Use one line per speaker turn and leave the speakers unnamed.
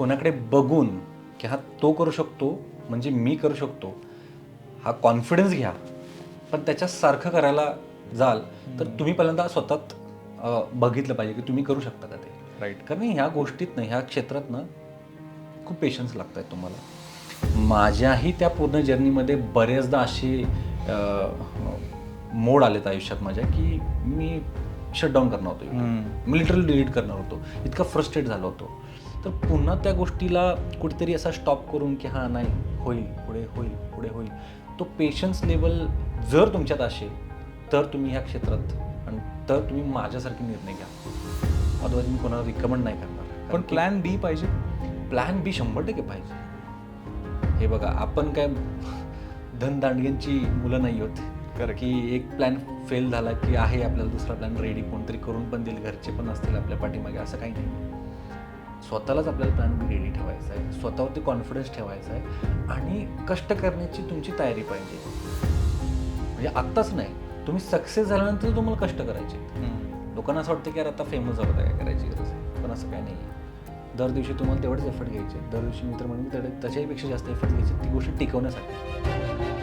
कोणाकडे बघून की हा तो करू शकतो म्हणजे मी करू शकतो हा कॉन्फिडन्स घ्या. पण त्याच्यासारखं करायला जाल तर तुम्ही पहिल्यांदा स्वतःत अं, बघितलं पाहिजे की तुम्ही करू शकता का ते.
राईट
कारण ह्या गोष्टीत ना ह्या क्षेत्रात ना खूप पेशन्स लागत आहेत तुम्हाला. माझ्याही त्या पूर्ण जर्नीमध्ये बरेचदा असे मोड आलेत आयुष्यात माझ्या की मी शटडाऊन करणार होतो. मी लिटरली डिलीट करणार होतो. इतका फ्रस्ट्रेट झालो होतो. तर पुन्हा त्या गोष्टीला कुठेतरी असा स्टॉप करून की हां नाही होईल पुढे होईल पुढे होईल. तो पेशन्स लेवल जर तुमच्यात असेल तर तुम्ही ह्या क्षेत्रात आणि तर तुम्ही माझ्यासारखे निर्णय घ्या. अदरवाईज मी कोणाला रिकमेंड नाही करणार.
पण प्लॅन बी पाहिजे.
प्लॅन बी शंभर टक्के पाहिजे. हे बघा आपण काय धनदांडग्यांची मुलं नाही होत.
Correct.
की एक प्लॅन फेल झाला की आहे आपल्याला दुसरा प्लॅन रेडी कोणतरी करून पण देईल घरचे पण असतील आपल्या पाठीमागे असं काही नाही. स्वतःलाच आपल्याला प्लॅन बी रेडी ठेवायचा आहे स्वतःवरती कॉन्फिडन्स ठेवायचा आहे आणि कष्ट करण्याची तुमची तयारी पाहिजे. म्हणजे आत्ताच नाही तुम्ही सक्सेस झाल्यानंतर तुम्हाला कष्ट करायचे. लोकांना असं वाटतं की यार आता फेमस झालं काय करायची गरज आहे. पण असं काय नाही आहे दर दिवशी तुम्हाला तेवढेच एफर्ट घ्यायचे दर दिवशी मित्र म्हणून तेवढे त्याच्याहीपेक्षा जास्त एफर्ट घ्यायचे ती गोष्ट टिकवण्यासाठी.